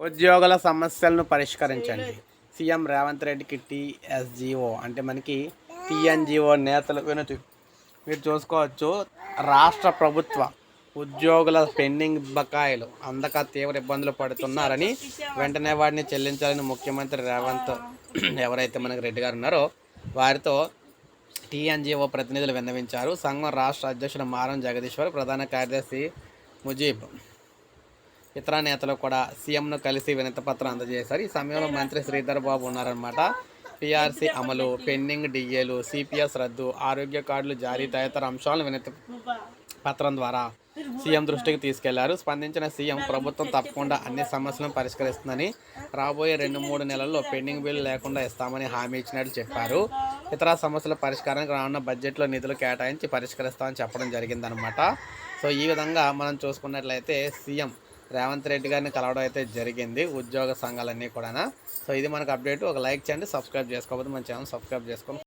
ఉద్యోగుల సమస్యలను పరిష్కరించండి. సీఎం రేవంత్ రెడ్డికి టీఎస్జిఓ అంటే మనకి టీఎన్జిఓ నేతలు వినతి. మీరు చూసుకోవచ్చు రాష్ట్ర ప్రభుత్వ ఉద్యోగుల పెండింగ్ బకాయిలు అందక తీవ్ర ఇబ్బందులు పడుతున్నారని వెంటనే వాటిని చెల్లించాలని ముఖ్యమంత్రి రేవంత్ ఎవరైతే మనకి రెడ్డి గారు ఉన్నారో వారితో టీఎన్జిఓ ప్రతినిధులు విన్నవించారు. సంఘం రాష్ట్ర అధ్యక్షుడు మారం జగదీశ్వర్ ప్రధాన కార్యదర్శి ముజీబ్. ఇతర నేతలు కూడా సీఎంను కలిసి వినతిపత్రం అందజేశారు. ఈ సమయంలో మంత్రి శ్రీధర్ బాబు ఉన్నారనమాట పిఆర్సీ అమలు పెండింగ్ డిఏలు సిపిఎస్ రద్దు ఆరోగ్య కార్డులు జారీ తదితర అంశాలను వినతి పత్రం ద్వారా సీఎం దృష్టికి తీసుకెళ్ళారు. స్పందించిన సీఎం ప్రభుత్వం తప్పకుండా అన్ని సమస్యలను పరిష్కరిస్తుందని రాబోయే రెండు మూడు నెలల్లో పెండింగ్ బిల్లు లేకుండా ఇస్తామని హామీ ఇచ్చినట్లు చెప్పారు. ఇతర సమస్యల పరిష్కారానికి రానున్న బడ్జెట్లో నిధులు కేటాయించి పరిష్కరిస్తామని చెప్పడం జరిగిందనమాట సో ఈ విధంగా మనం చూసుకున్నట్లయితే సీఎం రేవంత్ రెడ్డి గారిని కలవడం అయితే జరిగింది ఉద్యోగ సంఘాలన్నీ కూడా సో ఇది మనకు అప్డేట్. ఒక లైక్ చేయండి సబ్స్క్రైబ్ చేసుకోకపోతే మన ఛానల్ సబ్స్క్రైబ్ చేసుకొని